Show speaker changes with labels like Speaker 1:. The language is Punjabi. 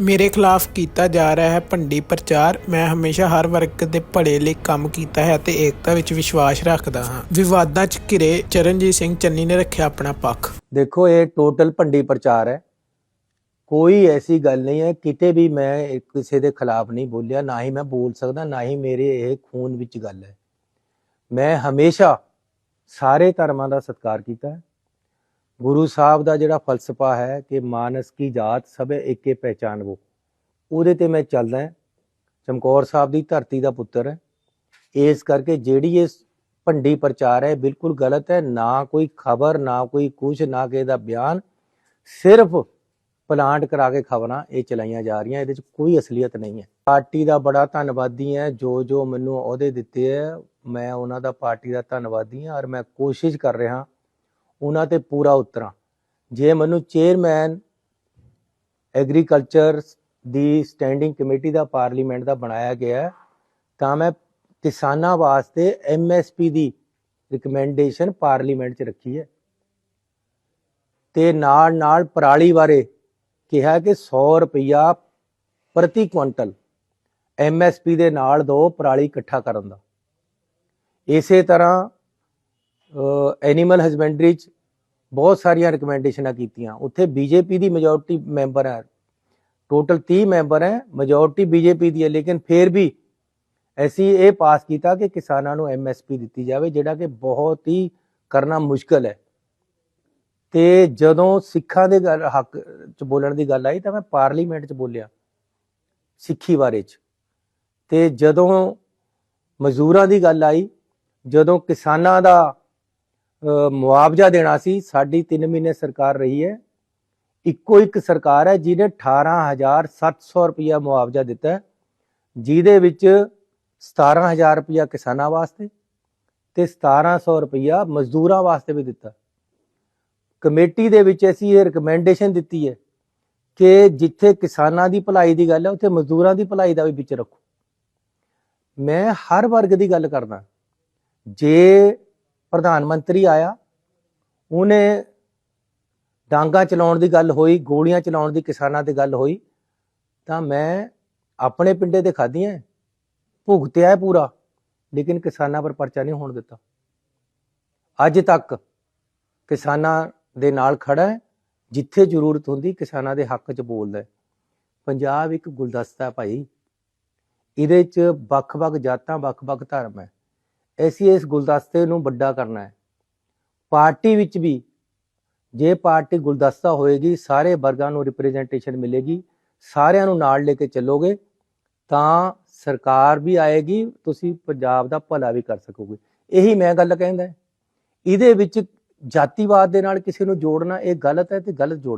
Speaker 1: ਮੇਰੇ ਖਿਲਾਫ ਕੀਤਾ ਜਾ ਰਿਹਾ ਹੈ ਭੰਡੀ ਪ੍ਰਚਾਰ। ਮੈਂ ਹਮੇਸ਼ਾ ਹਰ ਵਰਗ ਦੇ ਭਲੇ ਲਈ ਕੰਮ ਕੀਤਾ ਹੈ ਅਤੇ ਏਕਤਾ ਵਿੱਚ ਵਿਸ਼ਵਾਸ ਰੱਖਦਾ ਹਾਂ। ਵਿਵਾਦਾਂ 'ਚ ਘਿਰੇ ਚਰਨਜੀਤ ਸਿੰਘ ਚੰਨੀ ਨੇ ਰੱਖਿਆ ਆਪਣਾ ਪੱਖ।
Speaker 2: ਦੇਖੋ, ਇਹ ਟੋਟਲ ਭੰਡੀ ਪ੍ਰਚਾਰ ਹੈ। ਕੋਈ ਐਸੀ ਗੱਲ ਨਹੀਂ ਹੈ, ਕਿਤੇ ਵੀ ਮੈਂ ਕਿਸੇ ਦੇ ਖਿਲਾਫ ਨਹੀਂ ਬੋਲਿਆ, ਨਾ ਹੀ ਮੈਂ ਬੋਲ ਸਕਦਾ, ਨਾ ਹੀ ਮੇਰੇ ਇਹ ਖੂਨ ਵਿੱਚ ਗੱਲ ਹੈ। ਮੈਂ ਹਮੇਸ਼ਾ ਸਾਰੇ ਧਰਮਾਂ ਦਾ ਸਤਿਕਾਰ ਕੀਤਾ ਹੈ। ਗੁਰੂ ਸਾਹਿਬ ਦਾ ਜਿਹੜਾ ਫਲਸਫਾ ਹੈ ਕਿ ਮਾਨਸ ਕੀ ਜਾਤ ਸਭੇ ਏਕੇ ਪਹਿਚਾਨਵੋ ਉਹਦੇ ਤੇ ਮੈਂ ਚੱਲਦਾ ਹਾਂ। ਚਮਕੌਰ ਸਾਹਿਬ ਦੀ ਧਰਤੀ ਦਾ ਪੁੱਤਰ ਹੈ। ਇਸ ਕਰਕੇ ਜਿਹੜੀ ਇਹ ਭੰਡੀ ਪ੍ਰਚਾਰ ਹੈ ਬਿਲਕੁਲ ਗਲਤ ਹੈ। ਨਾ ਕੋਈ ਖਬਰ, ਨਾ ਕੋਈ ਕੁਝ ਨਾ ਕਿਸੇ ਦਾ ਬਿਆਨ। ਸਿਰਫ ਪਲਾਂਟ ਕਰਾ ਕੇ ਖਬਰਾਂ ਇਹ ਚਲਾਈਆਂ ਜਾ ਰਹੀਆਂ। ਇਹਦੇ ਵਿੱਚ ਕੋਈ ਅਸਲੀਅਤ ਨਹੀਂ ਹੈ। ਪਾਰਟੀ ਦਾ ਬੜਾ ਧੰਨਵਾਦੀ ਹੈ। ਜੋ ਜੋ ਮੈਨੂੰ ਅਹੁਦੇ ਦਿੱਤੇ ਹੈ, ਮੈਂ ਉਹਨਾਂ ਦਾ ਪਾਰਟੀ ਦਾ ਧੰਨਵਾਦੀ ਹਾਂ ਔਰ ਮੈਂ ਕੋਸ਼ਿਸ਼ ਕਰ ਰਿਹਾ ਉਹਨਾਂ ਤੇ ਪੂਰਾ ਉਤਰਾਂ। ਜੇ ਮੈਨੂੰ ਚੇਅਰਮੈਨ ਐਗਰੀਕਲਚਰ ਦੀ ਸਟੈਂਡਿੰਗ ਕਮੇਟੀ ਦਾ ਪਾਰਲੀਮੈਂਟ ਦਾ ਬਣਾਇਆ ਗਿਆ ਤਾਂ ਮੈਂ ਕਿਸਾਨਾਂ ਵਾਸਤੇ ਐਮਐਸਪੀ ਦੀ ਰਿਕਮੈਂਡੇਸ਼ਨ ਪਾਰਲੀਮੈਂਟ 'ਚ ਰੱਖੀ ਹੈ। ਤੇ ਨਾਲ ਨਾਲ ਪਰਾਲੀ ਬਾਰੇ ਕਿਹਾ ਕਿ 100 ਰੁਪਇਆ ਪ੍ਰਤੀ ਕੁਇੰਟਲ ਐਮਐਸਪੀ ਦੇ ਨਾਲ ਦੋ ਪਰਾਲੀ ਇਕੱਠਾ ਕਰਨ ਦਾ। ਇਸੇ ਤਰ੍ਹਾਂ ਐਨੀਮਲ ਹਸਬੈਂਡਰੀ 'ਚ ਬਹੁਤ ਸਾਰੀਆਂ ਰਿਕਮੈਂਡੇਸ਼ਨਾਂ ਕੀਤੀਆਂ। ਉੱਥੇ ਬੀਜੇਪੀ ਦੀ ਮੈਜੋਰਟੀ ਮੈਂਬਰ ਹੈ। ਟੋਟਲ 30 ਮੈਂਬਰ ਹੈ ਮੈਜੋਰਟੀ ਬੀਜੇਪੀ ਦੀ ਹੈ। ਲੇਕਿਨ ਫਿਰ ਵੀ ਅਸੀਂ ਇਹ ਪਾਸ ਕੀਤਾ ਕਿ ਕਿਸਾਨਾਂ ਨੂੰ ਐਮਐਸਪੀ ਦਿੱਤੀ ਜਾਵੇ, ਜਿਹੜਾ ਕਿ ਬਹੁਤ ਹੀ ਕਰਨਾ ਮੁਸ਼ਕਲ ਹੈ। ਤੇ ਜਦੋਂ ਸਿੱਖਾਂ ਦੇ ਗੱਲ, ਹੱਕ ਚ ਬੋਲਣ ਦੀ ਗੱਲ ਆਈ ਤਾਂ ਮੈਂ ਪਾਰਲੀਮੈਂਟ ਚ ਬੋਲਿਆ, ਸਿੱਖੀ ਬਾਰੇ ਚ। ਤੇ ਜਦੋਂ ਮਜ਼ਦੂਰਾਂ ਦੀ ਗੱਲ ਆਈ, ਜਦੋਂ ਕਿਸਾਨਾਂ ਦਾ ਮੁਆਵਜ਼ਾ ਦੇਣਾ ਸੀ। ਸਾਡੀ 3 ਮਹੀਨੇ ਸਰਕਾਰ ਰਹੀ ਹੈ। ਇੱਕੋ ਇੱਕ ਸਰਕਾਰ ਹੈ ਜਿਹਨੇ 18700 ਰੁਪਇਆ ਮੁਆਵਜ਼ਾ ਦਿੱਤਾ ਜਿਹਦੇ ਵਿੱਚ 17000 ਰੁਪਇਆ ਕਿਸਾਨਾਂ ਵਾਸਤੇ ਤੇ 1700 ਰੁਪਇਆ ਮਜ਼ਦੂਰਾਂ ਵਾਸਤੇ ਵੀ ਦਿੱਤਾ। ਕਮੇਟੀ ਦੇ ਵਿੱਚ ਅਸੀਂ ਇਹ ਰეკਮੈਂਡੇਸ਼ਨ ਦਿੱਤੀ ਹੈ ਕਿ ਜਿੱਥੇ ਕਿਸਾਨਾਂ ਦੀ ਭਲਾਈ ਦੀ ਗੱਲ ਹੈ, ਉੱਥੇ ਮਜ਼ਦੂਰਾਂ ਦੀ ਭਲਾਈ ਦਾ ਵੀ ਵਿੱਚ ਰੱਖੋ। ਮੈਂ ਹਰ ਵਰਗ ਦੀ ਗੱਲ ਕਰਦਾ। ਜੇ ਪ੍ਰਧਾਨ ਮੰਤਰੀ ਆਇਆ। ਉਹਨੇ ਡਾਂਗਾ ਚਲਾਉਣ ਦੀ ਗੱਲ ਹੋਈ, ਗੋਲੀਆਂ ਚਲਾਉਣ ਦੀ, ਕਿਸਾਨਾਂ ਤੇ ਗੱਲ ਹੋਈ। ਤਾਂ ਮੈਂ ਆਪਣੇ ਪਿੰਡੇ ਤੇ ਖਾਧੀਆਂ ਭੁਗਤਿਆ ਹੈ ਪੂਰਾ, ਲੇਕਿਨ ਕਿਸਾਨਾਂ ਪਰ ਪਰਚਾ ਨਹੀਂ ਹੋਣ ਦਿੱਤਾ। ਅੱਜ ਤੱਕ ਕਿਸਾਨਾਂ ਦੇ ਨਾਲ ਖੜਾ ਹੈ ਜਿੱਥੇ ਜ਼ਰੂਰਤ ਹੁੰਦੀ ਕਿਸਾਨਾਂ ਦੇ ਹੱਕ 'ਚ ਬੋਲਦਾ ਪੰਜਾਬ ਇੱਕ ਗੁਲਦਸਤਾ ਭਾਈ। ਇਹਦੇ 'ਚ ਵੱਖ-ਵੱਖ ਜਾਤਾਂ, ਵੱਖ-ਵੱਖ ਧਰਮ ਹੈ ਅਸੀਂ ਇਸ ਗੁਲਦਸਤੇ ਨੂੰ ਵੱਡਾ ਕਰਨਾ ਹੈ। ਪਾਰਟੀ ਵਿੱਚ ਵੀ ਜੇ ਪਾਰਟੀ ਗੁਲਦਸਤਾ ਹੋਏਗੀ, ਸਾਰੇ ਵਰਗਾਂ ਨੂੰ ਰਿਪਰੈਜ਼ੈਂਟੇਸ਼ਨ ਮਿਲੇਗੀ, ਸਾਰਿਆਂ ਨੂੰ ਨਾਲ ਲੈ ਕੇ ਚੱਲੋਗੇ, ਤਾਂ ਸਰਕਾਰ ਵੀ ਆਏਗੀ, ਤੁਸੀਂ ਪੰਜਾਬ ਦਾ ਭਲਾ ਵੀ ਕਰ ਸਕੋਗੇ। ਇਹੀ ਮੈਂ ਗੱਲ ਕਹਿੰਦਾ। ਇਹਦੇ ਵਿੱਚ ਜਾਤੀਵਾਦ ਦੇ ਨਾਲ ਕਿਸੇ ਨੂੰ ਜੋੜਨਾ, ਇਹ ਗਲਤ ਹੈ ਤੇ ਗਲਤ ਜੋੜ